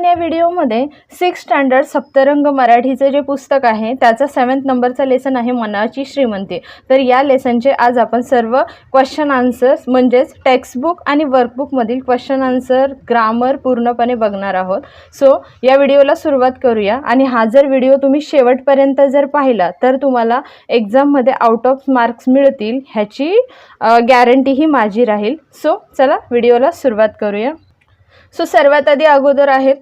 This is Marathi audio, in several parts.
आपण या व्हिडिओमध्ये सिक्स स्टँडर्ड सप्तरंग मराठीचं जे पुस्तक आहे त्याचा सेवन्थ नंबरचा लेसन आहे मनाची श्रीमंती. तर या लेसनचे आज आपण सर्व क्वेश्चन आन्सर्स म्हणजेच टेक्स्टबुक आणि वर्कबुकमधील क्वेश्चन आन्सर ग्रामर पूर्णपणे बघणार आहोत. सो या व्हिडिओला सुरुवात करूया. आणि हा जर व्हिडिओ तुम्ही शेवटपर्यंत जर पाहिला तर तुम्हाला एक्झाममध्ये आउट ऑफ मार्क्स मिळतील ह्याची गॅरंटी ही माझी राहील. सो चला व्हिडिओला सुरुवात करूया. सो सर्वात आधी अगोदर आहेत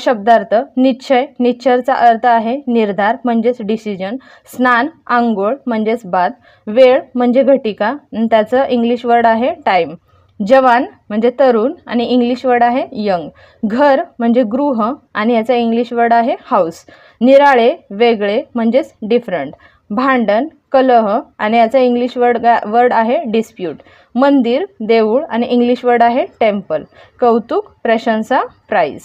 शब्दार्थ. निश्चय. निश्चयचा अर्थ आहे निर्धार म्हणजेच डिसिजन स्नान आंघोळ म्हणजेच बाद वेळ म्हणजे घटिका. त्याचं इंग्लिश वर्ड आहे टाईम जवान म्हणजे तरुण. आणि इंग्लिश वर्ड आहे यंग घर म्हणजे गृह. आणि याचा इंग्लिश वर्ड आहे हाऊस निराळे वेगळे म्हणजेच डिफरंट भांडण कलह. आणि याचा इंग्लिश वर्ड गा वर्ड आहे डिस्प्यूट मंदिर देऊळ. आणि इंग्लिश वर्ड आहे टेम्पल कौतुक प्रशंसा प्राईज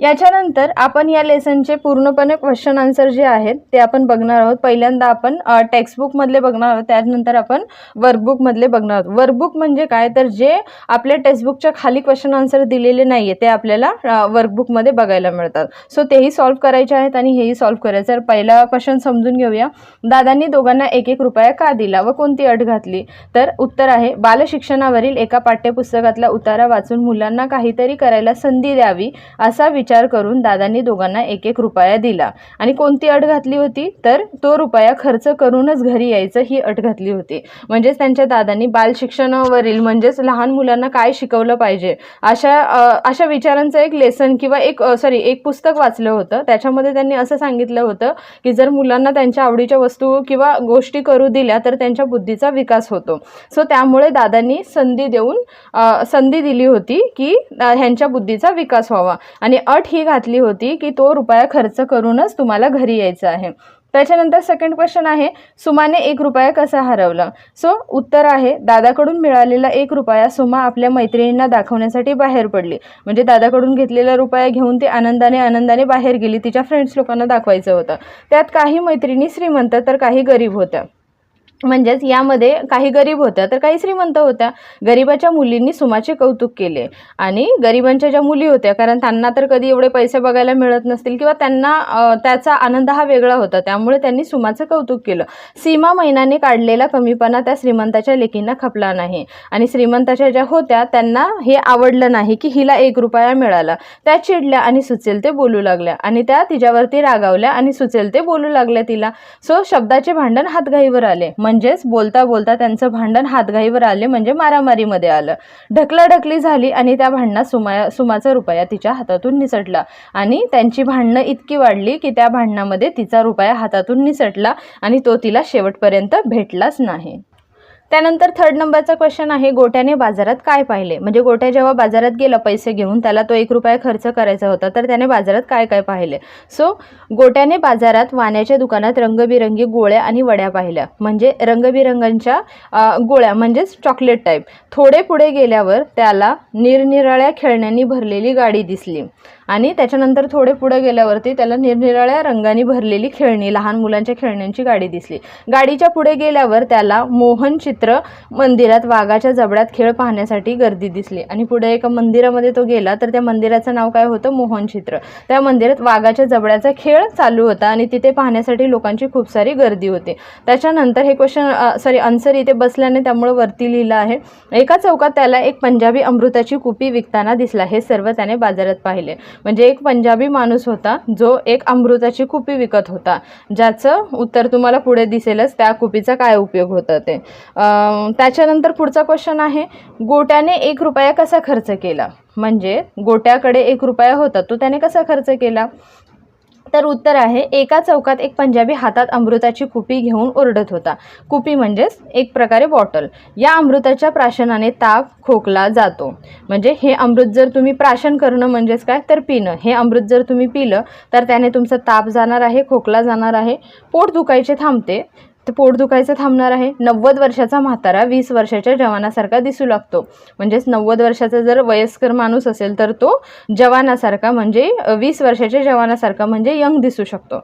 याच्यानंतर आपण या लेसनचे पूर्णपणे क्वेश्चन आन्सर जे आहेत ते आपण बघणार आहोत. पहिल्यांदा आपण टेक्स्टबुकमधले बघणार आहोत. त्यानंतर आपण वर्कबुकमधले बघणार आहोत. वर्कबुक म्हणजे काय? तर जे आपल्या टेक्स्टबुकच्या खाली क्वेश्चन आन्सर दिलेले नाही आहे ते आपल्याला वर्कबुकमध्ये बघायला मिळतात. सो तेही सॉल्व्ह करायचे आहेत आणि हेही सॉल्व्ह करायचं तर पहिला क्वेश्चन समजून घेऊया. दादांनी दोघांना एक एक रुपया का दिला व कोणती अट घातली? तर उत्तर आहे बालशिक्षणावरील एका पाठ्यपुस्तकातला उतारा वाचून मुलांना काहीतरी करायला संधी द्यावी असा विचार करून दादांनी दोघांना एक एक रुपया दिला. आणि कोणती अट घातली होती? तर तो रुपया खर्च करूनच घरी यायचं ही अट घातली होती. म्हणजेच त्यांच्या दादांनी बालशिक्षणावरील म्हणजेच लहान मुलांना काय शिकवलं पाहिजे? अशा अशा विचारांचं एक लेसन किंवा एक सॉरी एक पुस्तक वाचलं होतं. त्याच्यामध्ये त्यांनी असं सांगितलं होतं की जर मुलांना त्यांच्या आवडीच्या वस्तू किंवा गोष्टी करू दिल्या तर त्यांच्या बुद्धीचा विकास होतो. सो त्यामुळे दादांनी संधी देऊन संधी दिली होती की ह्यांच्या बुद्धीचा विकास व्हावा. आणि अट ही घातली होती की तो रुपया खर्च करूनच तुम्हाला घरी यायचं आहे. त्याच्यानंतर सेकंड क्वेश्चन आहे सुमाने एक रुपया कसा हरवला? सो उत्तर आहे दादाकडून मिळालेला एक रुपया सुमा आपल्या मैत्रिणींना दाखवण्यासाठी बाहेर पडली. म्हणजे दादाकडून घेतलेला रुपया घेऊन ती आनंदाने आनंदाने बाहेर गेली. तिच्या फ्रेंड्स लोकांना दाखवायचं होतं. त्यात काही मैत्रिणी श्रीमंत तर काही गरीब होत्या. म्हणजेच यामध्ये काही गरीब होत्या तर काही श्रीमंत होत्या. गरिबाच्या मुलींनी सुमाचे कौतुक केले आणि गरिबांच्या ज्या मुली होत्या कारण त्यांना तर कधी एवढे पैसे बघायला मिळत नसतील किंवा त्यांना त्याचा आनंद हा वेगळा होता त्यामुळे त्यांनी सुमाचं कौतुक केलं. सीमा महिन्याने काढलेला कमीपणा त्या श्रीमंताच्या लेकींना खपला नाही आणि श्रीमंताच्या ज्या होत्या त्यांना हे आवडलं नाही की हिला एक रुपया मिळाला. त्या चिडल्या आणि सुचेल ते बोलू लागल्या आणि त्या तिच्यावरती रागावल्या आणि सुचेल ते बोलू लागल्या तिला. सो शब्दाचे भांडण हातघाईवर आले. म्हणजेच बोलता बोलता त्यांचं भांडण हातघाईवर आले म्हणजे मारामारीमध्ये आलं. ढकलाढकली झाली आणि त्या भांडणात सुमाया सुमाचा रुपया तिच्या हातातून निसटला. आणि त्यांची भांडणं इतकी वाढली की त्या भांडणामध्ये तिचा रुपया हातातून निसटला आणि तो तिला शेवटपर्यंत भेटलाच नाही. त्यानंतर थर्ड नंबरचा क्वेश्चन आहे गोट्याने बाजारात काय पाहिले? म्हणजे गोट्या जेव्हा बाजारात गेला पैसे घेऊन त्याला तो एक रुपया खर्च करायचा होता तर त्याने बाजारात काय काय पाहिले? सो गोट्याने बाजारात वाण्याच्या दुकानात रंगबिरंगी गोळ्या आणि वड्या पाहिल्या. म्हणजे रंगबिरंगांच्या गोळ्या म्हणजेच चॉकलेट टाईप थोडे पुढे गेल्यावर त्याला निरनिराळ्या खेळण्यांनी भरलेली गाडी दिसली. आणि त्याच्यानंतर थोडे पुढे गेल्यावरती त्याला निरनिराळ्या रंगांनी भरलेली खेळणी लहान मुलांच्या खेळण्यांची गाडी दिसली. गाडीच्या पुढे गेल्यावर त्याला मोहन चित्र मंदिरात वाघाच्या जबड्यात खेळ पाहण्यासाठी गर्दी दिसली. आणि पुढे एका मंदिरामध्ये तो गेला तर त्या मंदिराचं नाव काय होतं? मोहन चित्र. त्या मंदिरात वाघाच्या जबड्याचा खेळ चालू होता आणि तिथे पाहण्यासाठी लोकांची खूप सारी गर्दी होती. त्याच्यानंतर हे क्वेश्चन सॉरी आन्सर इथे बसल्याने त्यामुळे वरती लिहिलं आहे एका चौकात त्याला एक पंजाबी अमृताची कुपी विकताना दिसला. हे सर्व त्याने बाजारात पाहिले. म्हणजे एक पंजाबी माणूस होता जो एक अमृताची कुपी विकत होता. ज्याचं उत्तर तुम्हाला पुढे दिसेलच त्या कुपीचा काय उपयोग होता ते. त्याच्यानंतर पुढचा क्वेश्चन आहे गोट्याने एक रुपया कसा खर्च केला? म्हणजे गोट्याकडे एक रुपया होता तो त्याने कसा खर्च केला? तर उत्तर आहे एका चौकात एक पंजाबी हातात अमृताची कुपी घेऊन ओरडत होता. कुपी म्हणजेच एक प्रकारे बॉटल. या अमृताच्या प्राशनाने ताप खोकला जातो. म्हणजे हे अमृत जर तुम्ही प्राशन करणं म्हणजेच काय? तर पिणं. हे अमृत जर तुम्ही पिलं तर त्याने तुमचा ताप जाणार आहे खोकला जाणार आहे. पोट दुखायचे थांबते. तर पोट दुखायचं थांबणार आहे. नव्वद वर्षाचा म्हातारा वीस वर्षाच्या जवानासारखा दिसू लागतो. म्हणजेच नव्वद वर्षाचा जर वयस्कर माणूस असेल तर तो जवानासारखा म्हणजे वीस वर्षाच्या जवानासारखा म्हणजे यंग दिसू शकतो.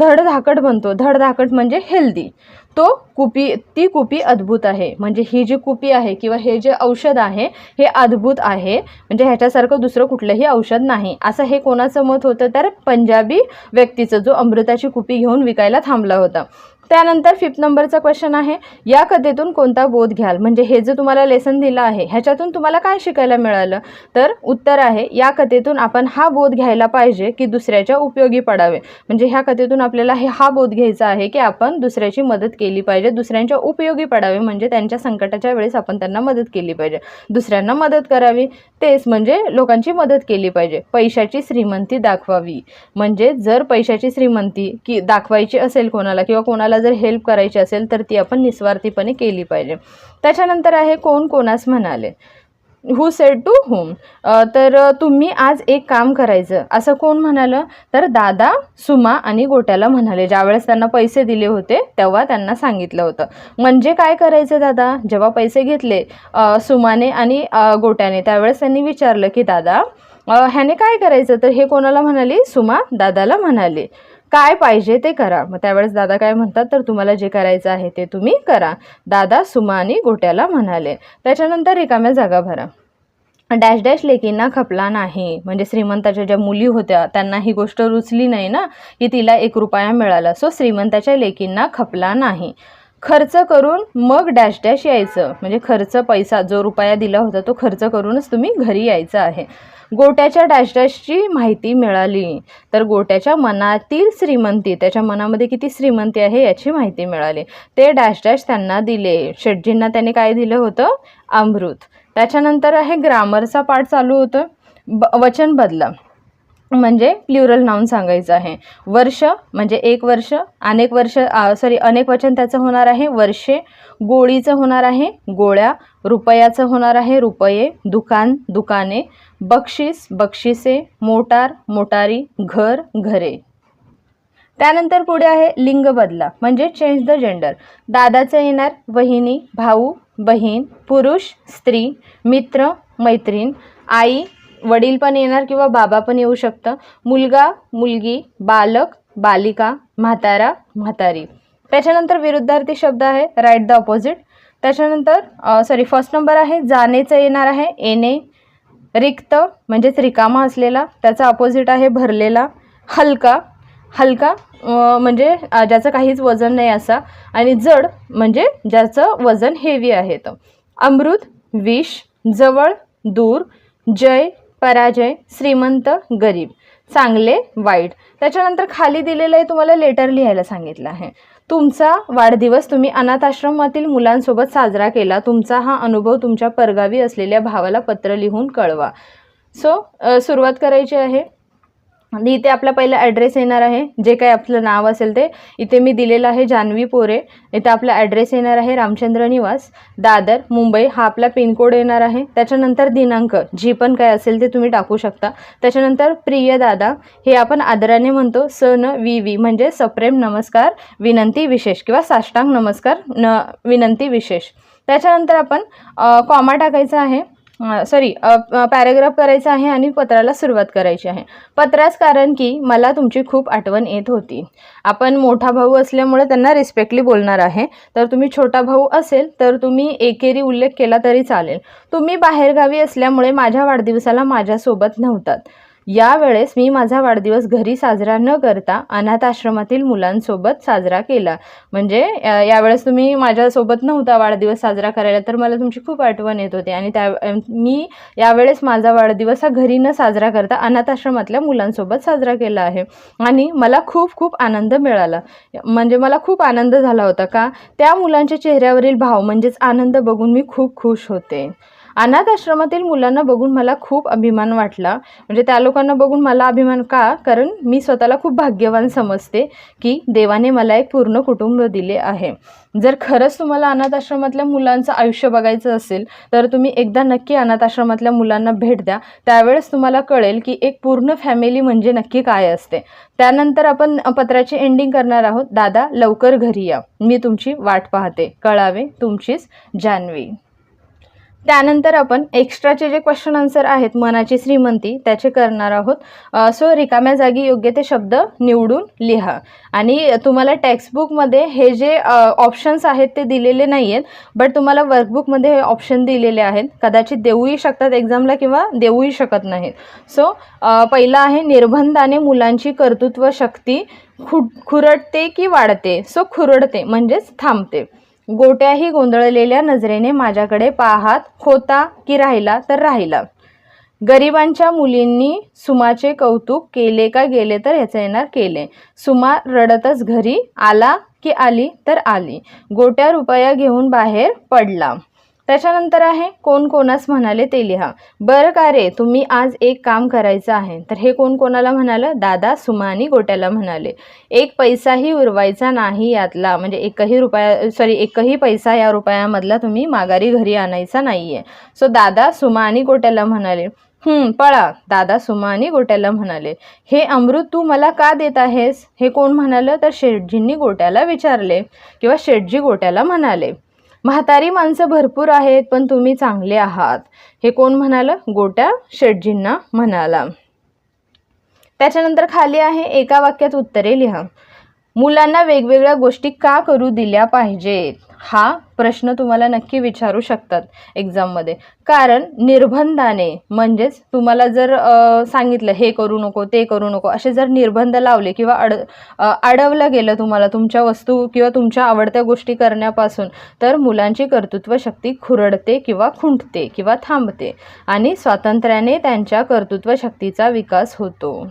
धडधाकट बनतो. धडधाकट म्हणजे हेल्दी. तो कुपी ती कुपी अद्भुत आहे. म्हणजे ही जी कुपी आहे किंवा हे जे औषध आहे हे अद्भुत आहे. म्हणजे ह्याच्यासारखं दुसरं कुठलंही औषध नाही. असं हे कोणाचं मत होतं? तर पंजाबी व्यक्तीचं जो अमृताची कुपी घेऊन विकायला थांबला होता. त्यानंतर फिफ्थ नंबरचा क्वेश्चन आहे या कथेतून कोणता बोध घ्याल? म्हणजे हे जे तुम्हाला लेसन दिलं आहे ह्याच्यातून तुम्हाला काय शिकायला मिळालं? तर उत्तर आहे या कथेतून आपण हा बोध घ्यायला पाहिजे की दुसऱ्याच्या उपयोगी पडावे. म्हणजे ह्या कथेतून आपल्याला हे हा बोध घ्यायचा आहे की आपण दुसऱ्याची मदत केली पाहिजे दुसऱ्यांच्या उपयोगी पडावे म्हणजे त्यांच्या संकटाच्या वेळेस आपण त्यांना मदत केली पाहिजे. दुसऱ्यांना मदत करावी तेच म्हणजे लोकांची मदत केली पाहिजे. पैशाची श्रीमंती दाखवावी. म्हणजे जर पैशाची श्रीमंती की दाखवायची असेल कोणाला किंवा कोणाला जर हेल्प करायची असेल तर ती आपण निस्वार्थीपणे केली पाहिजे. त्याच्यानंतर आहे कोण कोणास म्हणाले? हू सेड टू होम तर तुम्ही आज एक काम करायचं. असं कोण म्हणालं? तर दादा सुमा आणि गोट्याला म्हणाले. ज्यावेळेस त्यांना पैसे दिले होते तेव्हा त्यांना सांगितलं होतं. म्हणजे काय करायचं दादा? जेव्हा पैसे घेतले सुमाने आणि गोट्याने त्यावेळेस त्यांनी विचारलं की दादा ह्याने काय करायचं? तर हे कोणाला म्हणाली? सुमा दादाला म्हणाले. काय पाहिजे ते करा. मग त्यावेळेस दादा काय म्हणतात तर तुम्हाला जे करायचं आहे ते तुम्ही करा. दादा सुमा आणि गोट्याला म्हणाले. त्याच्यानंतर रिकाम्या जागा भरा. डॅश डॅश लेकींना खपला नाही. म्हणजे श्रीमंताच्या ज्या मुली होत्या त्यांना ही गोष्ट रुचली नाही ना की तिला एक रुपया मिळाला. सो श्रीमंताच्या लेकींना खपला नाही. खर्च करून मग डॅश डॅश यायचं. म्हणजे खर्च पैसा जो रुपया दिला होता तो खर्च करूनच तुम्ही घरी यायचं आहे. गोट्याच्या डॅश डॅशची माहिती मिळाली. तर गोट्याच्या मनातील श्रीमंती त्याच्या मनामध्ये किती श्रीमंती आहे याची माहिती मिळाली. ते डॅश डॅश त्यांना दिले. शेटजींना त्याने काय दिलं होतं? अमृत. त्याच्यानंतर आहे ग्रामरचा पाठ चालू होतं ब वचन बदला. म्हणजे प्ल्युरल नाऊन सांगायचं आहे. वर्ष म्हणजे एक वर्ष अनेक वर्ष सॉरी अनेक वचन त्याचं होणार आहे. वर्षे गोळीचं होणार आहे गोळ्या रुपयाचं होणार आहे रुपये दुकान दुकाने बक्षीस बक्षिसे मोटार मोटारी घर घरे. त्यानंतर पुढे आहे लिंग बदला म्हणजे चेंज द जेंडर दादाचं येणार वहिनी भाऊ बहीण पुरुष स्त्री मित्र मैत्रीण आई वडील पण येणार किंवा बाबा पण येऊ शकतं. मुलगा मुलगी बालक बालिका म्हातारा म्हातारी. त्याच्यानंतर विरुद्धार्थी शब्द आहे राईट द ऑपोजिट त्याच्यानंतर सॉरी फर्स्ट नंबर आहे जाणेचं येणार आहे येणे. रिक्त म्हणजेच रिकामा असलेला त्याचा अपोजिट आहे भरलेला. हलका. हलका म्हणजे ज्याचं काहीच वजन नाही असा. आणि जड म्हणजे ज्याचं वजन हेवी आहे. तर अमृत विष जवळ दूर जय पराजय श्रीमंत गरीब. चांगले वाईट. त्याच्यानंतर खाली दिलेलं आहे तुम्हाला लेटर लिहायला सांगितलं आहे. तुमचा वाढदिवस तुम्ही अनाथाश्रमातील मुलांसोबत साजरा केला. तुमचा हा अनुभव तुमच्या परगावी असलेल्या भावाला पत्र लिहून कळवा. सो सुरुवात करायची आहे. आणि इथे आपला पहिला ॲड्रेस येणार आहे. जे काही आपलं नाव असेल ते. इथे मी दिलेलं आहे जान्हवी पोरे. इथे आपला ॲड्रेस येणार आहे रामचंद्र निवास. दादर मुंबई. हा आपला पिनकोड येणार आहे. त्याच्यानंतर दिनांक. जी पण काय असेल ते तुम्ही टाकू शकता. त्याच्यानंतर प्रिय दादा. हे आपण आदराने म्हणतो. स न वी वी. म्हणजे सप्रेम नमस्कार विनंती विशेष किंवा साष्टांग नमस्कार न विनंती विशेष. त्याच्यानंतर आपण कॉमा टाकायचा आहे. सॉरी पॅरेग्राफ करायचा आहे आणि पत्राला सुरुवात करायची आहे. पत्रास कारण की मला तुमची खूप आठवण येत होती. आपण मोठा भाऊ असल्यामुळे त्यांना रिस्पेक्टली बोलणार आहे. तर तुम्ही छोटा भाऊ असेल तर तुम्ही एकेरी उल्लेख केला तरी चालेल. तुम्ही बाहेरगावी असल्यामुळे माझ्या वाढदिवसाला माझ्यासोबत नव्हतात. यावेळेस मी माझा वाढदिवस घरी साजरा न करता अनाथ आश्रमातील मुलांसोबत साजरा केला. म्हणजे यावेळेस तुम्ही माझ्यासोबत नव्हता वाढदिवस साजरा करायला तर मला तुमची खूप आठवण येत होती. आणि त्या मी यावेळेस माझा वाढदिवस हा घरी न साजरा करता अनाथ आश्रमातल्या मुलांसोबत साजरा केला आहे. आणि मला खूप खूप आनंद मिळाला. म्हणजे मला खूप आनंद झाला होता का त्या मुलांच्या चेहऱ्यावरील भाव म्हणजेच आनंद बघून मी खूप खुश होते. अनाथ आश्रमातील मुलांना बघून मला खूप अभिमान वाटला. म्हणजे त्या लोकांना बघून मला अभिमान का? कारण मी स्वतःला खूप भाग्यवान समजते की देवाने मला एक पूर्ण कुटुंब दिले आहे. जर खरंच तुम्हाला अनाथ आश्रमातल्या मुलांचं आयुष्य बघायचं असेल तर तुम्ही एकदा नक्की अनाथ आश्रमातल्या मुलांना भेट द्या. त्यावेळेस तुम्हाला कळेल की एक पूर्ण फॅमिली म्हणजे नक्की काय असते. त्यानंतर आपण पत्राची एंडिंग करणार आहोत. दादा लवकर घरी या. मी तुमची वाट पाहते. कळावे तुमचीच जान्हवी. त्यानंतर आपण एक्स्ट्राचे जे क्वेश्चन आन्सर आहेत मनाची श्रीमंती त्याचे करणार आहोत. सो रिकाम्या जागी योग्य ते शब्द निवडून लिहा. आणि तुम्हाला टेक्स्टबुकमध्ये हे जे ऑप्शन्स आहेत ते दिलेले नाही आहेत बट तुम्हाला वर्कबुकमध्ये हे ऑप्शन दिलेले आहेत. कदाचित देऊही शकतात एक्झामला किंवा देऊही शकत नाहीत. सो पहिला आहे निर्बंधाने मुलांची कर्तृत्व शक्ती खु खुरटते की वाढते? सो खुरडते म्हणजेच थांबते. गोट्याही गोंधळलेल्या नजरेने माझ्याकडे पाहात होता की राहिला तर राहिला. गरिबांच्या मुलींनी सुमाचे कौतुक केले का गेले तर याचं येणार केले. सुमा रडतच घरी आला की आली तर आली. गोट्या रुपया घेऊन बाहेर पडला. त्याच्यानंतर आहे कोण कोणास म्हणाले ते लिहा. बरं का रे तुम्ही आज एक काम करायचं आहे. तर हे कोण कोणाला म्हणालं? दादा सुमानी गोट्याला म्हणाले. एक पैसाही उरवायचा नाही यातला. म्हणजे एकही रुपया सॉरी एकही पैसा या रुपयामधला तुम्ही माघारी घरी आणायचा नाही आहे सो दादा सुमा आणि गोट्याला म्हणाले. पळा दादा सुमानी गोट्याला म्हणाले. हे अमृत तू मला का देत आहेस? हे कोण म्हणालं? तर शेठजींनी गोट्याला विचारले. किंवा शेठजी गोट्याला म्हणाले. म्हातारी माणसं भरपूर आहेत पण तुम्ही चांगले आहात. हे कोण म्हणालं? गोट्या शेटजींना म्हणाला. त्याच्यानंतर खाली आहे एका वाक्यात उत्तरे लिहा. मुलांना वेगवेगळ्या गोष्टी का करू दिल्या पाहिजेत? हा प्रश्न तुम्हाला नक्की विचारू शकतात एक्झाममध्ये कारण निर्बंधाने म्हणजेच तुम्हाला जर सांगितलं हे करू नको ते करू नको असे जर निर्बंध लावले किंवा अड अडवलं गेलं तुम्हाला तुमच्या वस्तू किंवा तुमच्या आवडत्या गोष्टी करण्यापासून तर मुलांची कर्तृत्व शक्ती खुरडते किंवा खुंटते किंवा थांबते आणि स्वातंत्र्याने त्यांच्या कर्तृत्व शक्तीचा विकास होतो.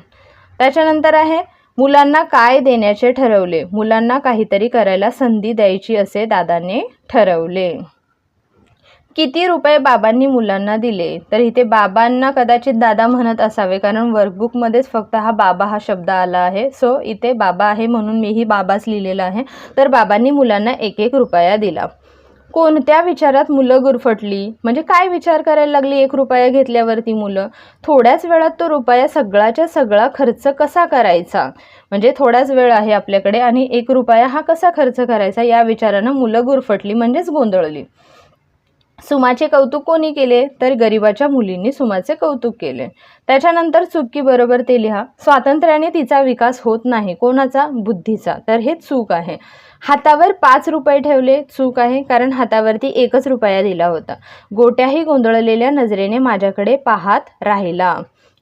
त्याच्यानंतर आहे मुलांना काय देण्याचे ठरवले? मुलांना काहीतरी करायला संधी द्यायची असे दादाने ठरवले. किती रुपये बाबांनी मुलांना दिले? तर इथे बाबांना कदाचित दादा म्हणत असावे कारण वर्कबुकमध्येच फक्त हा बाबा हा शब्द आला आहे. सो इथे बाबा आहे म्हणून मीही बाबाच लिहिलेला आहे. तर बाबांनी मुलांना एक एक रुपया दिला. कोणत्या विचारात मुलं गुरफटली? म्हणजे काय विचार करायला लागली एक रुपया घेतल्यावरती मुलं? थोड्याच वेळात तो रुपया सगळाच्या सगळा खर्च कसा करायचा? म्हणजे थोडाच वेळ आहे आपल्याकडे आणि एक रुपया हा कसा खर्च करायचा या विचारानं मुलं गुरफटली म्हणजेच गोंधळली. सुमाचे कौतुक कोणी केले तर गरिबाच्या मुलींनी सुमाचे कौतुक केले. त्याच्यानंतर चुकी बरोबर ते लिहा स्वातंत्र्याने तिचा विकास होत नाही कोणाचा? बुद्धीचा. तर हे चूक आहे. हातावर पाच रुपये ठेवले चूक आहे कारण हातावरती एकच रुपया दिला होता. गोट्याही गोंधळलेल्या नजरेने माझ्याकडे पाहत राहिला.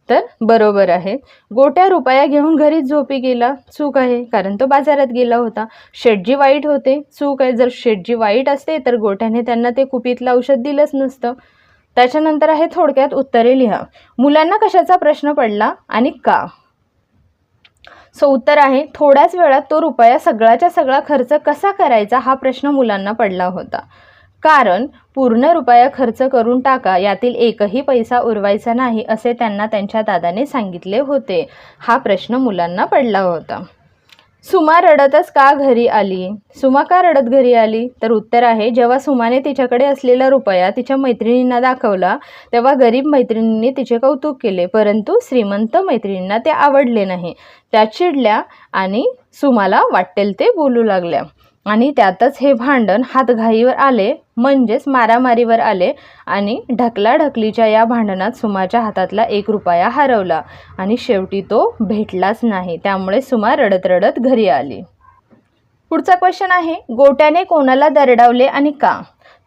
तर बरोबर आहे. गोट्या रुपया घेऊन घरीच झोपी गेला. चूक आहे कारण तो बाजारात गेला होता. शेटजी वाईट होते. चूक आहे. जर शेटजी वाईट असते तर गोट्याने त्यांना ते कुपीतलं औषध दिलंच नसतं. त्याच्यानंतर आहे थोडक्यात उत्तरे लिहा. मुलांना कशाचा प्रश्न पडला आणि का? सो उत्तर आहे थोड्याच वेळात तो रुपया सगळाच्या सगळा खर्च कसा करायचा हा प्रश्न मुलांना पडला होता. कारण पूर्ण रुपया खर्च करून टाका यातील एकही पैसा उरवायचा नाही असे त्यांना त्यांच्या दादाने सांगितले होते. हा प्रश्न मुलांना पडला होता. सुमा रडतच का घरी आली? सुमा का रडत घरी आली? तर उत्तर आहे जेव्हा सुमाने तिच्याकडे असलेला रुपया तिच्या मैत्रिणींना दाखवला तेव्हा गरीब मैत्रिणींनी तिचे कौतुक केले परंतु श्रीमंत मैत्रिणींना ते आवडले नाही. त्या चिडल्या आणि सुमाला वाटेल ते बोलू लागल्या. आणि त्यातच हे भांडण हातघाईवर आले म्हणजेच मारामारीवर आले आणि ढकलाढकलीच्या या भांडणात सुमाच्या हातातला एक रुपया हरवला आणि शेवटी तो भेटलाच नाही. त्यामुळे सुमा रडत रडत घरी आली. पुढचा क्वेश्चन आहे गोट्याने कोणाला दरडावले आणि का?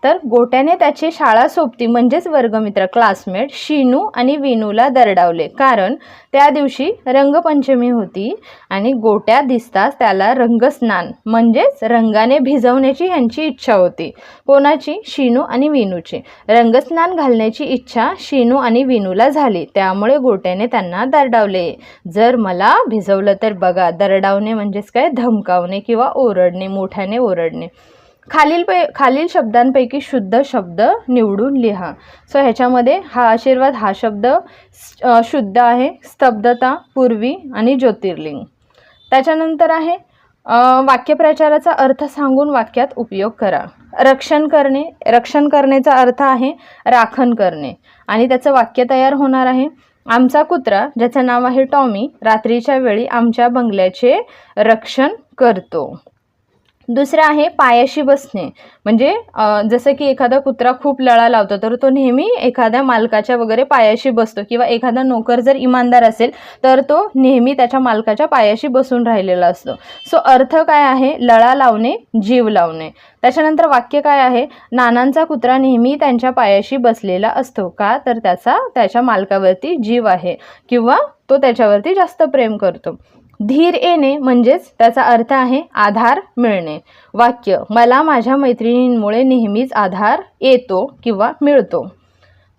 तर गोट्याने त्याची शाळा सोबती म्हणजेच वर्गमित्र क्लासमेट शिनू आणि विनूला दरडावले. कारण त्या दिवशी रंगपंचमी होती आणि गोट्या दिसताच त्याला रंगस्नान म्हणजेच रंगाने भिजवण्याची ह्यांची इच्छा होती. कोणाची? शिनू आणि विनूची. रंगस्नान घालण्याची इच्छा शिनू आणि विनूला झाली. त्यामुळे गोट्याने त्यांना दरडावले. जर मला भिजवलं तर बघा दरडावणे म्हणजेच काय? धमकावणे किंवा ओरडणे मोठ्याने ओरडणे. खालील पै खालील शब्दांपैकी शुद्ध शब्द निवडून लिहा. सो ह्याच्यामध्ये हा आशीर्वाद हा शब्द शुद्ध आहे स्तब्धता पूर्वी आणि ज्योतिर्लिंग. त्याच्यानंतर आहे वाक्यप्रचाराचा अर्थ सांगून वाक्यात उपयोग करा. रक्षण करणे रक्षण करण्याचा अर्थ आहे राखण करणे. आणि त्याचं वाक्य तयार होणार आहे आमचा कुत्रा ज्याचं नाव आहे टॉमी रात्रीच्या वेळी आमच्या बंगल्याचे रक्षण करतो. दुसरं आहे पायाशी बसणे. म्हणजे जसं की एखादा कुत्रा खूप लळा लावतो तर तो नेहमी एखाद्या मालकाच्या वगैरे पायाशी बसतो. किंवा एखादा नोकर जर इमानदार असेल तर तो नेहमी त्याच्या मालकाच्या पायाशी बसून राहिलेला असतो. सो अर्थ काय आहे? लळा लावणे जीव लावणे. त्याच्यानंतर वाक्य काय आहे? नानांचा कुत्रा नेहमी त्यांच्या पायाशी बसलेला असतो का? तर त्याचा त्याच्या मालकावरती जीव आहे. किंवा तो त्याच्यावरती जास्त प्रेम करतो. धीर येणे म्हणजेच त्याचा अर्थ आहे आधार मिळणे. वाक्य मला माझ्या मैत्रिणींमुळे नेहमीच आधार येतो किंवा मिळतो.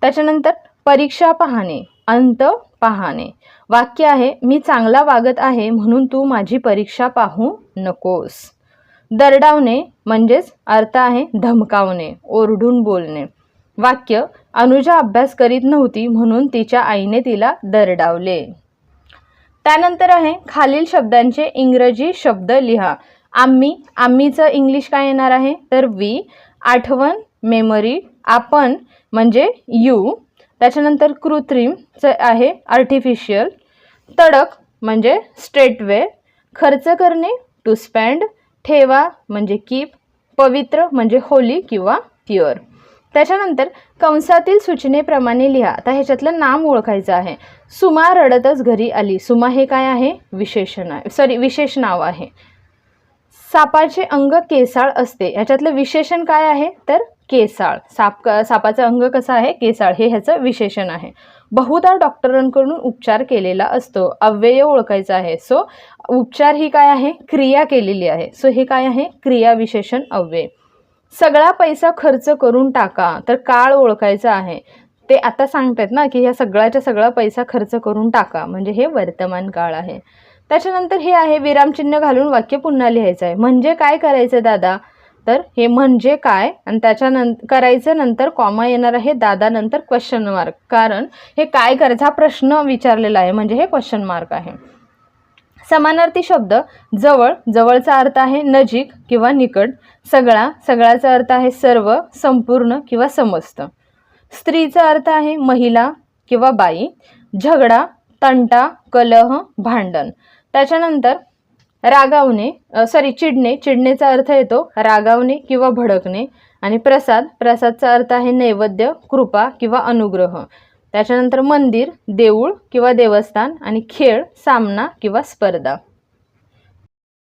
त्याच्यानंतर परीक्षा पाहणे अंत पाहणे. वाक्य आहे मी चांगला वागत आहे म्हणून तू माझी परीक्षा पाहू नकोस. दरडावणे म्हणजेच अर्थ आहे धमकावणे ओरडून बोलणे. वाक्य अनुजा अभ्यास करीत नव्हती म्हणून तिच्या आईने तिला दरडावले. त्यानंतर आहे खालील शब्दांचे इंग्रजी शब्द लिहा. आम्ही आम्हीचं इंग्लिश काय येणार आहे? तर वी आठवण मेमरी आपण म्हणजे यू त्याच्यानंतर कृत्रिमचं आहे आर्टिफिशियल तडक म्हणजे स्ट्रेटवे खर्च करणे टू स्पेंड ठेवा म्हणजे कीप पवित्र म्हणजे होली किंवा प्युअर त्याच्यानंतर कंसातील सूचनेप्रमाणे लिहा. आता ह्याच्यातलं नाम ओळखायचं आहे. सुमा रडतच घरी आली. सुमा हे काय आहे? विशेषण आहे सॉरी विशेष नाव आहे. सापाचे अंग केसाळ असते. ह्याच्यातलं विशेषण काय आहे? तर केसाळ. साप सापाचं अंग कसं आहे? केसाळ. हे ह्याचं विशेषण आहे. बहुधा डॉक्टरांकडून उपचार केलेला असतो. अव्यय ओळखायचा आहे. सो उपचार ही काय आहे? क्रिया केलेली आहे. सो हे काय आहे? क्रिया विशेषण अव्यय. सगळा पैसा खर्च करून टाका. तर काळ ओळखायचा आहे. ते आता सांगतायत ना की ह्या सगळ्याच्या सगळा पैसा खर्च करून टाका. म्हणजे हे वर्तमान काळ आहे. त्याच्यानंतर हे आहे विरामचिन्ह घालून वाक्य पुन्हा लिहायचं आहे. म्हणजे काय करायचं दादा? तर हे म्हणजे काय? आणि त्याच्यानंतर करायचं नंतर कॉमा येणार आहे दादा नंतर क्वेश्चन मार्क कारण हे काय करायचं? हा प्रश्न विचारलेला आहे. म्हणजे हे क्वेश्चन मार्क आहे. समानार्थी शब्द जवळ जवळचा अर्थ आहे नजीक किंवा निकट. सगळा सगळ्याचा अर्थ आहे सर्व संपूर्ण किंवा समस्त. स्त्रीचा अर्थ आहे महिला किंवा बाई. झगडा तंटा कलह भांडण. त्याच्यानंतर रागावणे सॉरी चिडणे. चिडणेचा अर्थ येतो रागावणे किंवा भडकणे. आणि प्रसाद प्रसादचा अर्थ आहे नैवेद्य कृपा किंवा अनुग्रह. त्याच्यानंतर मंदिर देऊळ किंवा देवस्थान आणि खेळ सामना किंवा स्पर्धा.